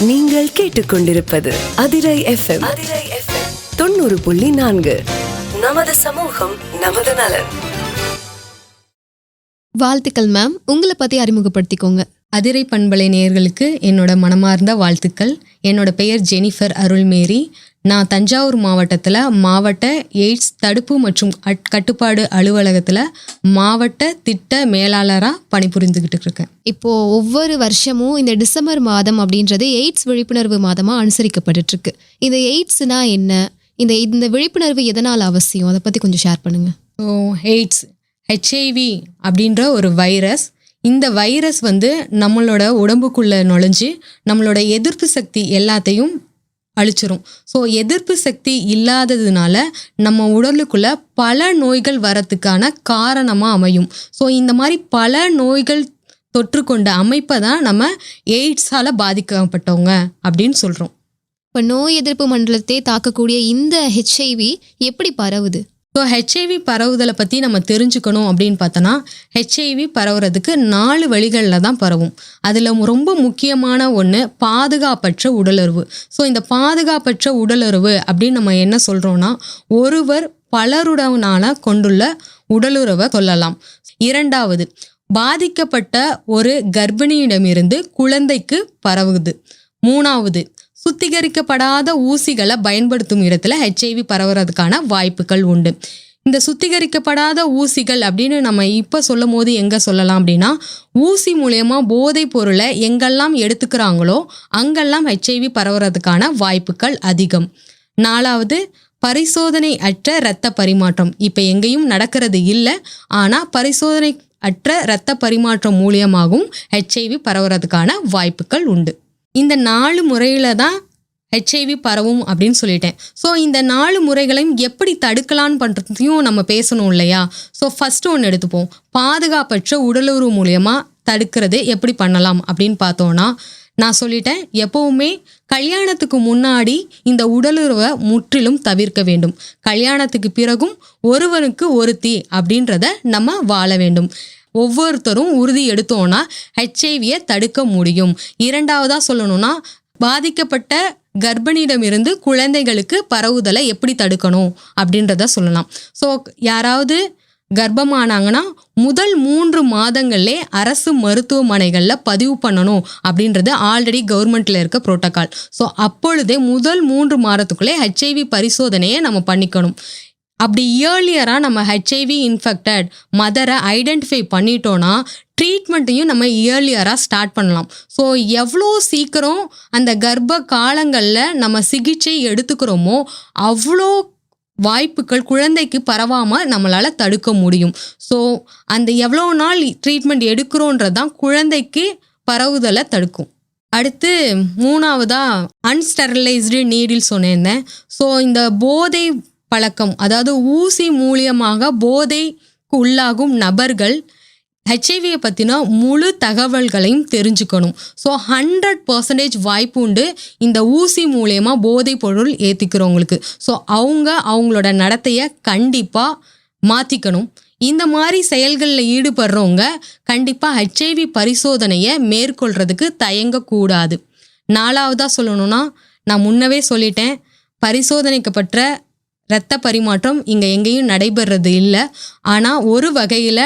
நீங்கள் கேட்டுக்கொண்டிருப்பது Adirai FM Adirai FM தொண்ணூறு புள்ளி நான்கு. நமது சமூகம் நமது நலன். வாழ்த்துக்கள் மேம் உங்களை பத்தி அறிமுகப்படுத்திக்கோங்க. அதிரை பண்பலை நேயர்களுக்கு என்னோட மனமார்ந்த வாழ்த்துக்கள். என்னோட பெயர் ஜெனிஃபர் அருள்மேரி. நான் தஞ்சாவூர் மாவட்டத்தில் மாவட்ட எய்ட்ஸ் தடுப்பு மற்றும் அட்- கட்டுப்பாடு அலுவலகத்தில் மாவட்ட திட்ட மேலாளராக பணிபுரிந்துக்கிட்டு இருக்கேன். இப்போ ஒவ்வொரு வருஷமும் இந்த டிசம்பர் மாதம் அப்படின்றது எய்ட்ஸ் விழிப்புணர்வு மாதமா அனுசரிக்கப்பட்டுட்டு இருக்கு இந்த எய்ட்ஸ்னா என்ன? இந்த இந்த விழிப்புணர்வு எதனால் அவசியம்? அதை பத்தி கொஞ்சம் ஷேர் பண்ணுங்க. ஸோ எய்ட்ஸ் ஹெச்ஐவி அப்படின்ற ஒரு வைரஸ். இந்த வைரஸ் வந்து நம்மளோட உடம்புக்குள்ளே நுழைஞ்சு நம்மளோட எதிர்ப்பு சக்தி எல்லாத்தையும் அழிச்சிரும். ஸோ எதிர்ப்பு சக்தி இல்லாததுனால நம்ம உடலுக்குள்ள பல நோய்கள் வரத்துக்கான காரணமாக அமையும். ஸோ இந்த மாதிரி பல நோய்கள் தொற்றுக்கொண்ட அமைப்பை தான் நம்ம எய்ட்ஸால் பாதிக்கப்பட்டவங்க அப்படின்னு சொல்கிறோம் இப்போ நோய் எதிர்ப்பு மண்டலத்தை தாக்கக்கூடிய இந்த ஹெச்ஐவி எப்படி பரவுது? ஸோ ஹெச்ஐவி பரவுதலை பற்றி நம்ம தெரிஞ்சுக்கணும் அப்படின்னு பார்த்தோன்னா ஹெச்ஐவி பரவுறதுக்கு நாலு வழிகளில் தான் பரவும். அதில் ரொம்ப முக்கியமான ஒன்று பாதுகாப்பற்ற உடலுறவு. ஸோ இந்த பாதுகாப்பற்ற உடலுறவு அப்படின்னு நம்ம என்ன சொல்கிறோன்னா ஒருவர் பலருடனால கொண்டுள்ள உடலுறவை சொல்லலாம் இரண்டாவது பாதிக்கப்பட்ட ஒரு கர்ப்பிணியிடமிருந்து குழந்தைக்கு பரவுது. மூணாவது சுத்திகரிக்கப்படாத ஊசிகளை பயன்படுத்தும் இடத்துல ஹெச்ஐவி பரவுறதுக்கான வாய்ப்புகள் உண்டு. இந்த சுத்திகரிக்கப்படாத ஊசிகள் அப்படின்னு நம்ம இப்போ சொல்லும் போது எங்கே சொல்லலாம் அப்படின்னா ஊசி மூலயமா போதைப் பொருளை எங்கெல்லாம் எடுத்துக்கிறாங்களோ அங்கெல்லாம் ஹெச்ஐவி பரவுறதுக்கான வாய்ப்புகள் அதிகம். நாலாவது பரிசோதனை அற்ற இரத்த பரிமாற்றம். இப்போ எங்கேயும் நடக்கிறது இல்லை ஆனால் பரிசோதனை அற்ற இரத்த பரிமாற்றம் மூலியமாகவும் ஹெச்ஐவி பரவுறதுக்கான வாய்ப்புகள் உண்டு. இந்த நாலு முறையில் தான் ஹெச்ஐவி பரவும் அப்படின்னு சொல்லிட்டேன். ஸோ இந்த நாலு முறைகளையும் எப்படி தடுக்கலான்னு பண்ணுறதையும் நம்ம பேசணும் இல்லையா? ஸோ ஃபஸ்ட்டு ஒன்று எடுத்துப்போம். பாதுகாப்பற்ற உடலுறவு மூலயமா தடுக்கிறது எப்படி பண்ணலாம் அப்படின்னு பார்த்தோன்னா நான் சொல்லிட்டேன் எப்போவுமே கல்யாணத்துக்கு முன்னாடி இந்த உடலுறவை முற்றிலும் தவிர்க்க வேண்டும். கல்யாணத்துக்கு பிறகும் ஒருவனுக்கு ஒருத்தி அப்படின்றத நம்ம வாழ வேண்டும். ஒவ்வொருத்தரும் உறுதி எடுத்தோன்னா ஹெச்ஐவியை தடுக்க முடியும். இரண்டாவதாக சொல்லணும்னா பாதிக்கப்பட்ட கர்ப்பிணியிடமிருந்து குழந்தைகளுக்கு பரவுதலை எப்படி தடுக்கணும் அப்படின்றத சொல்லலாம். ஸோ யாராவது கர்ப்பமானாங்கன்னா முதல் மூன்று மாதங்கள்லே அரசு மருத்துவமனைகளில் பதிவு பண்ணணும் அப்படின்றது ஆல்ரெடி கவர்மெண்ட்டில் இருக்க புரோட்டோக்கால் ஸோ அப்பொழுதே முதல் மூன்று மாதத்துக்குள்ளே ஹெச்ஐவி பரிசோதனையை நம்ம பண்ணிக்கணும். அப்படி இயர்லியராக நம்ம ஹெச்ஐவி இன்ஃபெக்டட் மதரை ஐடென்டிஃபை பண்ணிட்டோன்னா ட்ரீட்மெண்ட்டையும் நம்ம இயர்லியராக ஸ்டார்ட் பண்ணலாம். ஸோ எவ்வளோ சீக்கிரம் அந்த கர்ப்ப காலங்களில் நம்ம சிகிச்சை எடுத்துக்கிறோமோ அவ்வளோ வாய்ப்புகள் குழந்தைக்கு பரவாமல் நம்மளால் தடுக்க முடியும். ஸோ அந்த எவ்வளோ நாள் ட்ரீட்மெண்ட் எடுக்கிறோன்றது தான் குழந்தைக்கு பரவுதலை தடுக்கும். அடுத்து மூணாவதாக அன்ஸ்டெர்லைஸ்டு நீடில் சொன்னேன். ஸோ இந்த போதை பழக்கம். அதாவது ஊசி மூலியமாக போதைக்கு உள்ளாகும் நபர்கள் ஹெச்ஐவியை பற்றின முழு தகவல்களையும் தெரிஞ்சுக்கணும். ஸோ ஹண்ட்ரட் பர்சன்டேஜ் வாய்ப்பு உண்டு. இந்த ஊசி மூலயமா போதைப் பொருள் ஏற்றிக்கிறவங்களுக்கு ஸோ அவங்க அவங்களோட நடத்தையை கண்டிப்பாக மாற்றிக்கணும் இந்த மாதிரி செயல்களில் ஈடுபடுறவங்க கண்டிப்பாக ஹெச்ஐவி பரிசோதனையை மேற்கொள்கிறதுக்கு தயங்கக்கூடாது. நாலாவதாக சொல்லணும்னா நான் முன்னவே சொல்லிட்டேன். பரிசோதனைக்கப்பட்ட இரத்த பரிமாற்றம் இங்கே எங்கேயும் நடைபெறது இல்லை. ஆனால் ஒரு வகையில்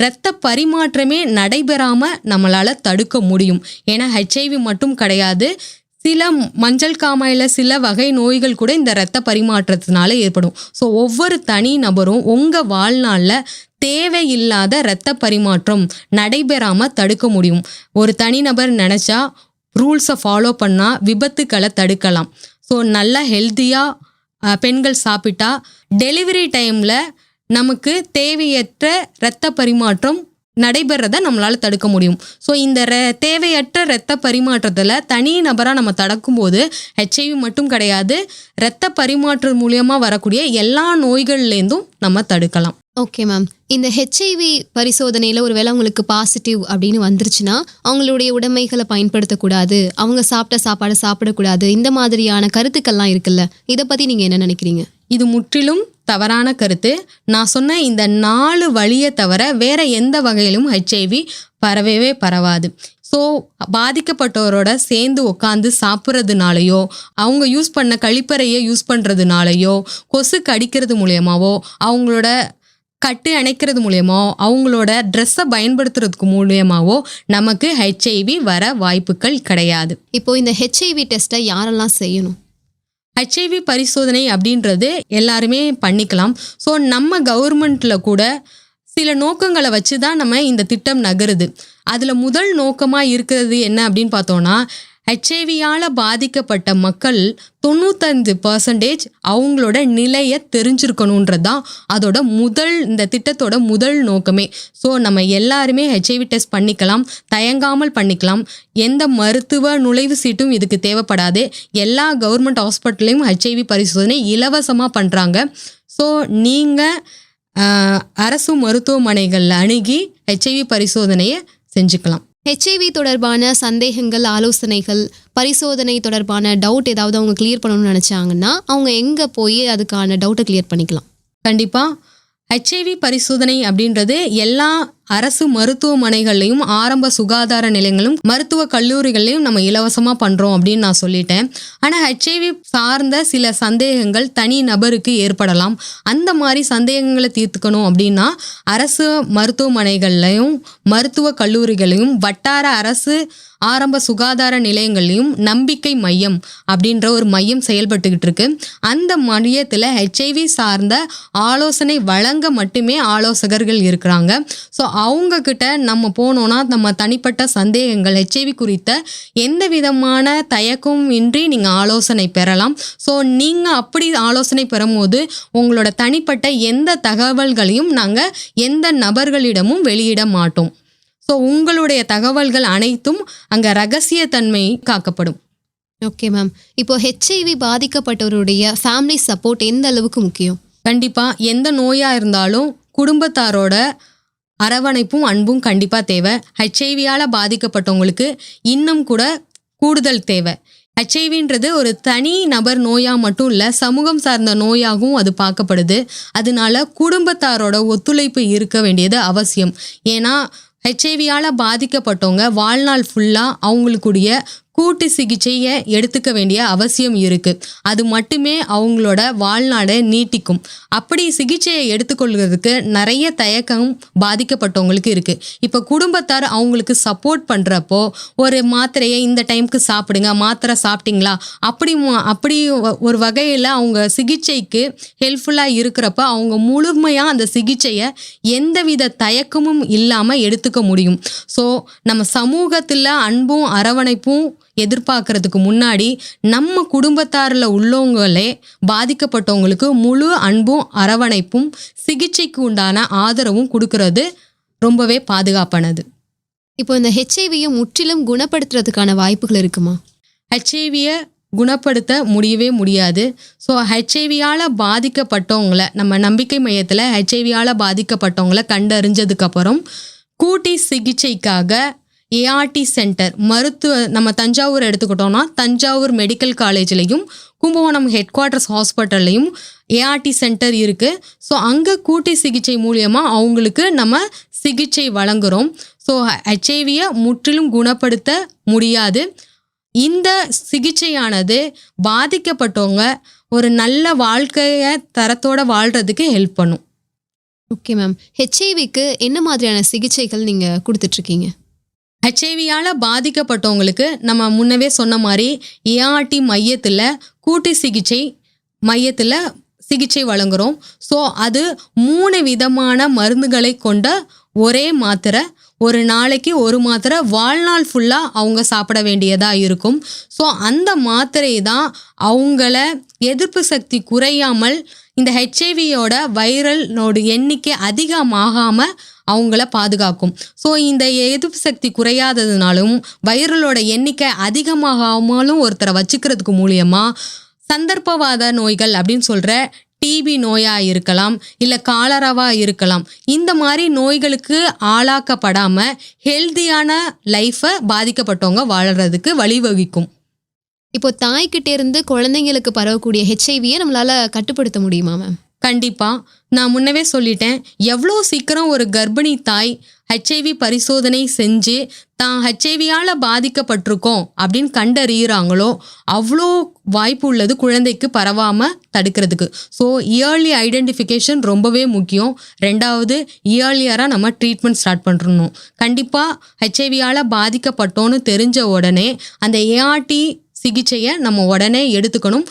இரத்த பரிமாற்றமே நடைபெறாமல் நம்மளால் தடுக்க முடியும். ஏன்னா ஹெச்ஐவி மட்டும் கிடையாது. சில மஞ்சள் காமாயில் சில வகை நோய்கள் கூட இந்த இரத்த பரிமாற்றத்தினால ஏற்படும். ஸோ ஒவ்வொரு தனி நபரும் உங்கள் வாழ்நாளில் தேவையில்லாத இரத்த பரிமாற்றம் நடைபெறாமல் தடுக்க முடியும். ஒரு தனிநபர் நினச்சா ரூல்ஸை ஃபாலோ பண்ணால் விபத்துக்களை தடுக்கலாம். ஸோ நல்லா ஹெல்த்தியாக பெண்கள் சாப்பிட்டா டெலிவரி டைமில் நமக்கு தேவையற்ற இரத்த பரிமாற்றம் நடைபெறதை நம்மளால் தடுக்க முடியும். ஸோ இந்த ரெ- தேவையற்ற இரத்த பரிமாற்றத்தில் தனி நபராக நம்ம தடுக்கும்போது ஹெச்ஐவி மட்டும் கிடையாது இரத்த பரிமாற்றம் மூலியமாக வரக்கூடிய எல்லா நோய்கள்லேருந்தும் நம்ம தடுக்கலாம். ஓகே மேம் இந்த ஹெச்ஐவி பரிசோதனையில் ஒருவேளை அவங்களுக்கு பாசிட்டிவ் அப்படின்னு வந்துருச்சுன்னா அவங்களுடைய உடைமைகளை பயன்படுத்தக்கூடாது அவங்க சாப்பிட்ட சாப்பாடு சாப்பிடக்கூடாது இந்த மாதிரியான கருத்துக்கள்லாம் இருக்குல்ல இதை பற்றி நீங்கள் என்ன நினைக்கிறீங்க? இது முற்றிலும் தவறான கருத்து. நான் சொன்ன இந்த நாலு வழியை தவிர வேற எந்த வகையிலும் ஹெச்ஐவி பரவவே பரவாது. ஸோ பாதிக்கப்பட்டவரோட சேர்ந்து உட்காந்து சாப்பிட்றதுனாலையோ அவங்க யூஸ் பண்ண கழிப்பறையை யூஸ் பண்ணுறதுனாலையோ கொசு கடிக்கிறது மூலியமாவோ அவங்களோட கட்டு அணைக்கிறது மூலியமோ அவங்களோட ட்ரெஸ்ஸை பயன்படுத்துறதுக்கு மூலியமாவோ நமக்கு ஹெச்ஐவி வர வாய்ப்புகள் கிடையாது. இப்போ இந்த ஹெச்ஐவி டெஸ்ட்டை யாரெல்லாம் செய்யணும்? ஹெச்ஐவி பரிசோதனை அப்படின்றது எல்லாருமே பண்ணிக்கலாம். ஸோ நம்ம கவர்மெண்ட்டில் கூட சில நோக்கங்களை வச்சு தான் நம்ம இந்த திட்டம் நகருது. அதில் முதல் நோக்கமாக இருக்கிறது என்ன அப்படின்னு பார்த்தோன்னா ஹெச்ஐவியால் பாதிக்கப்பட்ட மக்கள் தொண்ணூத்தஞ்சு பர்சன்டேஜ் அவங்களோட நிலையை தெரிஞ்சிருக்கணுன்றது தான் அதோட முதல் இந்த திட்டத்தோட முதல் நோக்கமே. ஸோ நம்ம எல்லாருமே ஹெச்ஐவி டெஸ்ட் பண்ணிக்கலாம் தயங்காமல் பண்ணிக்கலாம். எந்த மருத்துவ நுழைவு சீட்டும் இதுக்கு தேவைப்படாது. எல்லா கவர்மெண்ட் ஹாஸ்பிட்டல்லையும் ஹெச்ஐவி பரிசோதனை இலவசமாக பண்ணுறாங்க ஸோ நீங்கள் அரசு மருத்துவமனைகளில் அணுகி ஹெச்ஐவி பரிசோதனையை செஞ்சுக்கலாம். ஹெச்ஐவி தொடர்பான சந்தேகங்கள் ஆலோசனைகள் பரிசோதனை தொடர்பான டவுட் ஏதாவது அவங்க கிளியர் பண்ணணும்னு நினச்சாங்கன்னா அவங்க எங்கே போய் அதுக்கான டவுட்டை கிளியர் பண்ணிக்கலாம். கண்டிப்பாக ஹெச்ஐவி பரிசோதனை அப்படின்றது எல்லா அரசு மருத்துவமனைகள்லையும் ஆரம்ப சுகாதார நிலையங்களும் மருத்துவ கல்லூரிகள்லையும் நம்ம இலவசமாக பண்ணுறோம் அப்படின்னு நான் சொல்லிட்டேன். ஆனால் ஹெச்ஐவி சார்ந்த சில சந்தேகங்கள் தனி நபருக்கு ஏற்படலாம். அந்த மாதிரி சந்தேகங்களை தீர்த்துக்கணும் அப்படின்னா அரசு மருத்துவமனைகள்லையும் மருத்துவ கல்லூரிகளையும் வட்டார அரசு ஆரம்ப சுகாதார நிலையங்களையும் நம்பிக்கை மையம் அப்படின்ற ஒரு மையம் செயல்பட்டுக்கிட்டு இருக்கு. அந்த மையத்தில் ஹெச்ஐவி சார்ந்த ஆலோசனை வழங்க மட்டுமே ஆலோசகர்கள் இருக்கிறாங்க. ஸோ அவங்க கிட்ட நம்ம போனோம்னா நம்ம தனிப்பட்ட சந்தேகங்கள் ஹெச்ஐவி குறித்த எந்த விதமான தயக்கமும் இன்றி நீங்கள் ஆலோசனை பெறலாம். ஸோ நீங்கள் அப்படி ஆலோசனை பெறும்போது உங்களோட தனிப்பட்ட எந்த தகவல்களையும் நாங்கள் எந்த நபர்களிடமும் வெளியிட மாட்டோம். ஸோ உங்களுடைய தகவல்கள் அனைத்தும் அங்கே ரகசியத்தன்மை காக்கப்படும். ஓகே மேம் இப்போ ஹெச்ஐவி பாதிக்கப்பட்டவருடைய ஃபேமிலி சப்போர்ட் எந்த அளவுக்கு முக்கியம்? கண்டிப்பாக எந்த நோயாக இருந்தாலும் குடும்பத்தாரோட அரவணைப்பும் அன்பும் கண்டிப்பாக தேவை. ஹெச்ஐவியால் பாதிக்கப்பட்டவங்களுக்கு இன்னும் கூட கூடுதல் தேவை. ஹெச்ஐவின்றது ஒரு தனி நபர் நோயாக மட்டும் இல்லை சமூகம் சார்ந்த நோயாகவும் அது பார்க்கப்படுது. அதனால குடும்பத்தாரோட ஒத்துழைப்பு இருக்க வேண்டியது அவசியம். ஏன்னா ஹெச்ஐவியால் பாதிக்கப்பட்டவங்க வாழ்நாள் ஃபுல்லாக அவங்களுக்குடைய கூட்டு சிகிச்சையை எடுத்துக்க வேண்டிய அவசியம் இருக்குது அது மட்டுமே அவங்களோட வாழ்நாடை நீட்டிக்கும். அப்படி சிகிச்சையை எடுத்துக்கொள்கிறதுக்கு நிறைய தயக்கம் பாதிக்கப்பட்டவங்களுக்கு இருக்குது இப்போ குடும்பத்தார் அவங்களுக்கு சப்போர்ட் பண்ணுறப்போ ஒரு மாத்திரையை இந்த டைமுக்கு சாப்பிடுங்க மாத்திரை சாப்பிட்டீங்களா? அப்படி மு- அப்படி ஒரு வகையில் அவங்க சிகிச்சைக்கு ஹெல்ப்ஃபுல்லாக இருக்கிறப்ப அவங்க முழுமையாக அந்த சிகிச்சையை எந்தவித தயக்கமும் இல்லாமல் எடுத்துக்க முடியும். ஸோ நம்ம சமூகத்தில் அன்பும் அரவணைப்பும் எதிர்பார்க்கறதுக்கு முன்னாடி நம்ம குடும்பத்தாரில் உள்ளவங்களே பாதிக்கப்பட்டவங்களுக்கு முழு அன்பும் அரவணைப்பும் சிகிச்சைக்கு உண்டான ஆதரவும் கொடுக்கறது ரொம்பவே பாதுகாப்பானது. இப்போ இந்த ஹெச்ஐவியை முற்றிலும் குணப்படுத்துறதுக்கான வாய்ப்புகள் இருக்குமா? ஹெச்ஐவியை குணப்படுத்த முடியவே முடியாது. ஸோ ஹெச்ஐவியால் பாதிக்கப்பட்டவங்கள நம்ம நம்பிக்கை மையத்தில் ஹெச்ஐவியால் பாதிக்கப்பட்டவங்கள கண்டறிஞ்சதுக்கப்புறம் கூட்டி சிகிச்சைக்காக ஏஆர்டி சென்டர் மருத்துவ நம்ம தஞ்சாவூர் எடுத்துக்கிட்டோம்னா தஞ்சாவூர் மெடிக்கல் காலேஜ்லேயும் கும்பகோணம் ஹெட் குவார்ட்டர்ஸ் ஹாஸ்பிட்டல்லையும் ஏஆர்டி சென்டர் இருக்குது ஸோ அங்கே கூட்டி சிகிச்சை மூலியமாக அவங்களுக்கு நம்ம சிகிச்சை வழங்குகிறோம் ஸோ ஹெச்ஐவியை முற்றிலும் குணப்படுத்த முடியாது. இந்த சிகிச்சையானது பாதிக்கப்பட்டவங்க ஒரு நல்ல வாழ்க்கையை தரத்தோட வாழ்கிறதுக்கு ஹெல்ப் பண்ணும். ஓகே மேம் ஹெச்ஐவிக்கு என்ன மாதிரியான சிகிச்சைகள் நீங்கள் கொடுத்துட்ருக்கீங்க ஹெச்ஐவியால் பாதிக்கப்பட்டவங்களுக்கு நம்ம முன்னவே சொன்ன மாதிரி ஏஆர்டி மையத்தில் கூட்டு சிகிச்சை மையத்தில் சிகிச்சை வழங்குகிறோம் ஸோ அது மூணு விதமான மருந்துகளை கொண்ட ஒரே மாத்திரை ஒரு நாளைக்கு ஒரு மாத்திரை வாழ்நாள் ஃபுல்லாக அவங்க சாப்பிட வேண்டியதாக இருக்கும். ஸோ அந்த மாத்திரை தான் அவங்கள எதிர்ப்பு சக்தி குறையாமல் இந்த ஹெச்ஐவியோட வைரல் நோடு எண்ணிக்கை அதிகமாகாமல் அவங்கள பாதுகாக்கும். ஸோ இந்த எதிர்ப்பு சக்தி குறையாததுனாலும் வைரலோட எண்ணிக்கை அதிகமாகாமலும் ஒருத்தரை வச்சுக்கிறதுக்கு மூலியமாக சந்தர்ப்பவாத நோய்கள் அப்படின்னு சொல்கிற டிபி நோயாக இருக்கலாம் இல்லை காலராவாக இருக்கலாம். இந்த மாதிரி நோய்களுக்கு ஆளாக்கப்படாமல் ஹெல்தியான லைஃப்பை பாதிக்கப்பட்டவங்க வாழறதுக்கு வழிவகுக்கும். இப்போ தாய்கிட்ட இருந்து குழந்தைங்களுக்கு பரவக்கூடிய ஹெச்ஐவியை நம்மளால கட்டுப்படுத்த முடியுமா மேம் கண்டிப்பாக நான் முன்னவே சொல்லிட்டேன். எவ்வளோ சீக்கிரம் ஒரு கர்ப்பிணி தாய் ஹெச்ஐவி பரிசோதனை செஞ்சு தான் ஹெச்ஐவியால் பாதிக்கப்பட்டிருக்கோம் அப்படின்னு கண்டறியிறாங்களோ அவ்வளோ வாய்ப்பு உள்ளது குழந்தைக்கு பரவாமல் தடுக்கிறதுக்கு. ஸோ இயர்லி ஐடென்டிஃபிகேஷன் ரொம்பவே முக்கியம். ரெண்டாவது இயர்லியராக நம்ம ட்ரீட்மெண்ட் ஸ்டார்ட் பண்ணுறணும் கண்டிப்பாக ஹெச்ஐவியால் பாதிக்கப்பட்டோன்னு தெரிஞ்ச உடனே அந்த ஏஆர்டி சிகிச்சையை நம்ம உடனே எடுத்துக்கணும்.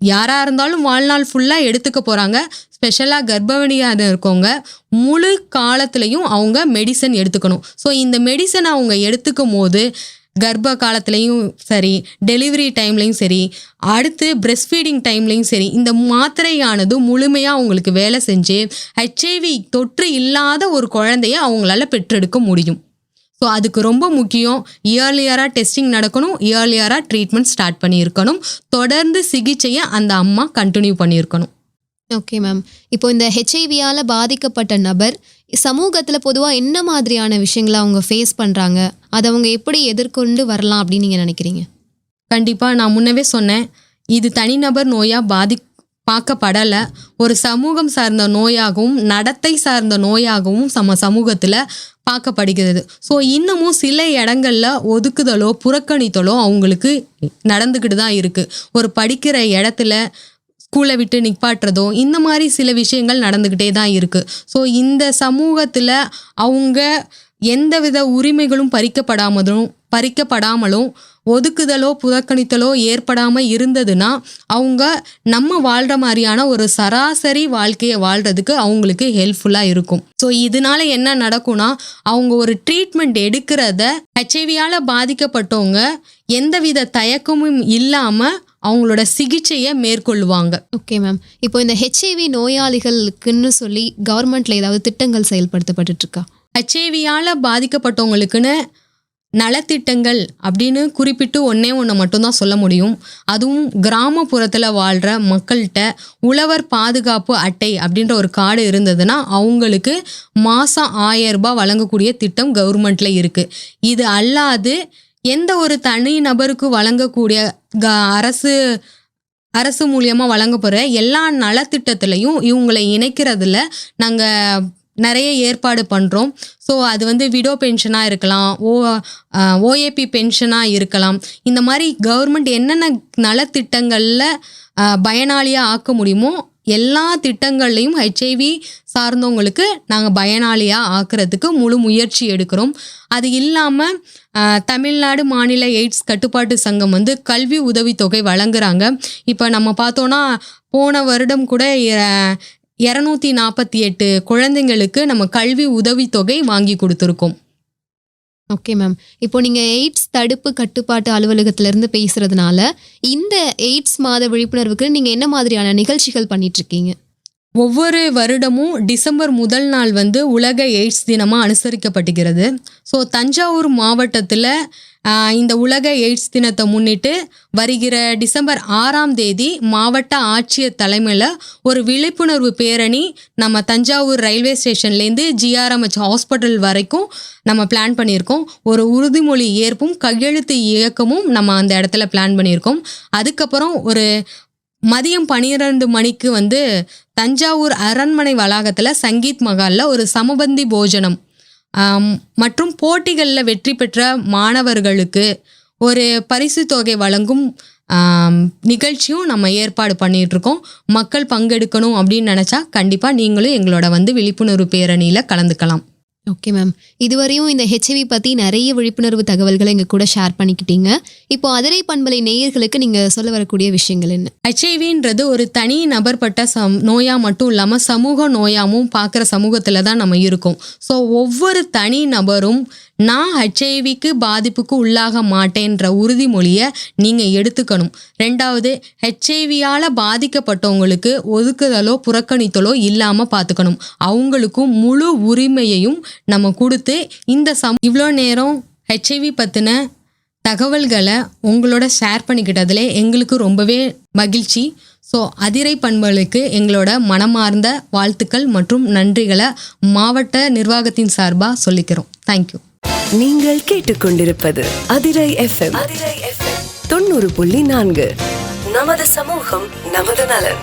யாராக இருந்தாலும் வாழ்நாள் ஃபுல்லாக எடுத்துக்க போகிறாங்க ஸ்பெஷலாக கர்ப்பவணியாக இருக்கவங்க முழு காலத்துலேயும் அவங்க மெடிசன் எடுத்துக்கணும். ஸோ இந்த மெடிசனை அவங்க எடுத்துக்கும் போது கர்ப்ப காலத்துலேயும் சரி டெலிவரி டைம்லேயும் சரி அடுத்து பிரெஸ்ட் ஃபீடிங் டைம்லையும் சரி இந்த மாத்திரையானது முழுமையாக அவங்களுக்கு வேலை செஞ்சு ஹெச்ஐவி தொற்று இல்லாத ஒரு குழந்தைய அவங்களால பெற்றெடுக்க முடியும். ஸோ அதுக்கு ரொம்ப முக்கியம் இயர்லியராக டெஸ்டிங் நடக்கணும் இயர்லியராக ட்ரீட்மெண்ட் ஸ்டார்ட் பண்ணியிருக்கணும் தொடர்ந்து சிகிச்சையை அந்த அம்மா கண்டினியூ பண்ணியிருக்கணும். ஓகே மேம் இப்போ இந்த ஹெச்ஐவியால் பாதிக்கப்பட்ட நபர் சமூகத்தில் பொதுவாக என்ன மாதிரியான விஷயங்களை அவங்க ஃபேஸ் பண்ணுறாங்க அதை அவங்க எப்படி எதிர்கொண்டு வரலாம் அப்படின்னு நீங்கள் நினைக்கிறீங்க? கண்டிப்பாக நான் முன்னவே சொன்னேன். இது தனிநபர் நோயாக பாதி பார்க்கப்படலை. ஒரு சமூகம் சார்ந்த நோயாகவும் நடத்தை சார்ந்த நோயாகவும் நம்ம சமூகத்தில் பார்க்கப்படுகிறது. ஸோ இன்னமும் சில இடங்கள்ல ஒதுக்குதலோ புறக்கணித்தலோ அவங்களுக்கு நடந்துக்கிட்டு தான் இருக்குது ஒரு படிக்கிற இடத்துல ஸ்கூலை விட்டு நிப்பாட்டுறதோ இந்த மாதிரி சில விஷயங்கள் நடந்துக்கிட்டே தான் இருக்குது ஸோ இந்த சமூகத்தில் அவங்க எந்தவித உரிமைகளும் பறிக்கப்படாமலும் பறிக்கப்படாமலும் ஒதுக்குதலோ புறக்கணித்தலோ ஏற்படாமல் இருந்ததுன்னா அவங்க நம்ம வாழ்கிற மாதிரியான ஒரு சராசரி வாழ்க்கையை வாழ்கிறதுக்கு அவங்களுக்கு ஹெல்ப்ஃபுல்லாக இருக்கும். ஸோ இதனால என்ன நடக்கும்னா அவங்க ஒரு ட்ரீட்மெண்ட் எடுக்கிறத ஹெச்ஐவியால் பாதிக்கப்பட்டவங்க எந்தவித தயக்கமும் இல்லாமல் அவங்களோட சிகிச்சையை மேற்கொள்ளுவாங்க ஓகே மேம் இப்போ இந்த ஹெச்ஐவி நோயாளிகளுக்குன்னு சொல்லி கவர்மெண்ட்ல ஏதாவது திட்டங்கள் செயல்படுத்தப்பட்டுட்டு இருக்கா? ஹெச்ஐவியால் பாதிக்கப்பட்டவங்களுக்குன்னு நலத்திட்டங்கள் அப்படின்னு குறிப்பிட்டு ஒன்றே ஒன்று மட்டும்தான் சொல்ல முடியும். அதுவும் கிராமப்புறத்தில் வாழ்கிற மக்கள்கிட்ட உழவர் பாதுகாப்பு அட்டை அப்படின்ற ஒரு கார்டு இருந்ததுன்னா அவங்களுக்கு மாதம் ஆயிரம் ரூபாய் வழங்கக்கூடிய திட்டம் கவர்மெண்ட்டில் இருக்குது இது அல்லாது எந்த ஒரு தனி நபருக்கு வழங்கக்கூடிய க அரசு அரசு மூலியமாக வழங்க போகிற எல்லா நலத்திட்டத்திலையும் இவங்களை இணைக்கிறதுல நாங்கள் நிறைய ஏற்பாடு பண்ணுறோம் ஸோ அது வந்து விடோ பென்ஷனாக இருக்கலாம் ஓ ஓஏபி பென்ஷனாக இருக்கலாம். இந்த மாதிரி கவர்மெண்ட் என்னென்ன நலத்திட்டங்களில் பயனாளியாக ஆக்க முடியுமோ எல்லா திட்டங்கள்லையும் ஹெச்ஐவி சார்ந்தவங்களுக்கு நாங்கள் பயனாளியாக ஆக்கிறதுக்கு முழு முயற்சி எடுக்கிறோம். அது இல்லாமல் தமிழ்நாடு மாநில எய்ட்ஸ் கட்டுப்பாட்டு சங்கம் வந்து கல்வி உதவித்தொகை வழங்குறாங்க. இப்போ நம்ம பார்த்தோன்னா போன வருடம் கூட இரநூத்தி நாற்பத்தி எட்டு குழந்தைங்களுக்கு நம்ம கல்வி உதவித்தொகை வாங்கி கொடுத்துருக்கோம். ஓகே மேம் இப்போ நீங்க எய்ட்ஸ் தடுப்பு கட்டுப்பாட்டு அலுவலகத்துல பேசுகிறதுனால பேசுறதுனால இந்த எய்ட்ஸ் மாத விழிப்புணர்வுக்கு நீங்க என்ன மாதிரியான நிகழ்ச்சிகள் பண்ணிட்டு இருக்கீங்க? ஒவ்வொரு வருடமும் டிசம்பர் முதல் நாள் வந்து உலக எய்ட்ஸ் தினமாக அனுசரிக்கப்படுகிறது ஸோ தஞ்சாவூர் மாவட்டத்தில் இந்த உலக எய்ட்ஸ் தினத்தை முன்னிட்டு வருகிற டிசம்பர் ஆறாம் தேதி மாவட்ட ஆட்சியர் தலைமையில் ஒரு விழிப்புணர்வு பேரணி நம்ம தஞ்சாவூர் ரயில்வே ஸ்டேஷன்லேருந்து ஜிஆர்எம்ஹெச் ஹாஸ்பிட்டல் வரைக்கும் நம்ம பிளான் பண்ணியிருக்கோம். ஒரு உறுதிமொழி ஏற்பும் கையெழுத்து இயக்கமும் நம்ம அந்த இடத்துல பிளான் பண்ணியிருக்கோம். அதுக்கப்புறம் ஒரு மதியம் பனிரெண்டு மணிக்கு வந்து தஞ்சாவூர் அரண்மனை வளாகத்தில் சங்கீத் மகாலில் ஒரு சமபந்தி போஜனம். மற்றும் போட்டிகளில் வெற்றி பெற்ற மாணவர்களுக்கு ஒரு பரிசு தொகை வழங்கும் நிகழ்ச்சியும் நம்ம ஏற்பாடு பண்ணிகிட்ருக்கோம் மக்கள் பங்கெடுக்கணும் அப்படின்னு நினச்சா கண்டிப்பாக நீங்களும் எங்களோட வந்து விழிப்புணர்வு பேரணியில் கலந்துக்கலாம். ஓகே மேம் இதுவரையும் இந்த ஹெச்ஐவி பற்றி நிறைய விழிப்புணர்வு தகவல்களை எங்கள் கூட ஷேர் பண்ணிக்கிட்டீங்க. இப்போ அதிரை பண்பலை நேயர்களுக்கு நீங்கள் சொல்ல வரக்கூடிய விஷயங்கள் என்ன? ஹெச்ஐவின்றது ஒரு தனி நபர்பட்ட சம் நோயாக மட்டும் இல்லாமல் சமூக நோயாகவும் பார்க்குற சமூகத்தில் தான் நம்ம இருக்கோம். ஸோ ஒவ்வொரு தனி நபரும் நான் ஹெச்ஐவிக்கு பாதிப்புக்கு உள்ளாக மாட்டேன்ற உறுதிமொழியை நீங்கள் எடுத்துக்கணும். ரெண்டாவது ஹெச்ஐவியால் பாதிக்கப்பட்டவங்களுக்கு ஒதுக்குதலோ புறக்கணித்தலோ இல்லாமல் பார்த்துக்கணும் அவங்களுக்கும் முழு உரிமையையும் நம்ம கொடுத்து இந்த சம் இவ்வளோ நேரம் ஹெச்ஐவி பற்றின தகவல்களை உங்களோட ஷேர் பண்ணிக்கிட்டதுல எங்களுக்கு ரொம்பவே மகிழ்ச்சி. ஸோ அதிரை பண்புகளுக்கு எங்களோட மனமார்ந்த வாழ்த்துக்கள் மற்றும் நன்றிகளை மாவட்ட நிர்வாகத்தின் சார்பாக சொல்லிக்கிறோம். தேங்க்யூ நீங்கள் கேட்டுக்கொண்டிருப்பது அதிரை எஃப்எம் அதிரை எஃப்எம் தொண்ணூறு புள்ளி நான்கு. நமது சமூகம் நமது நலன்.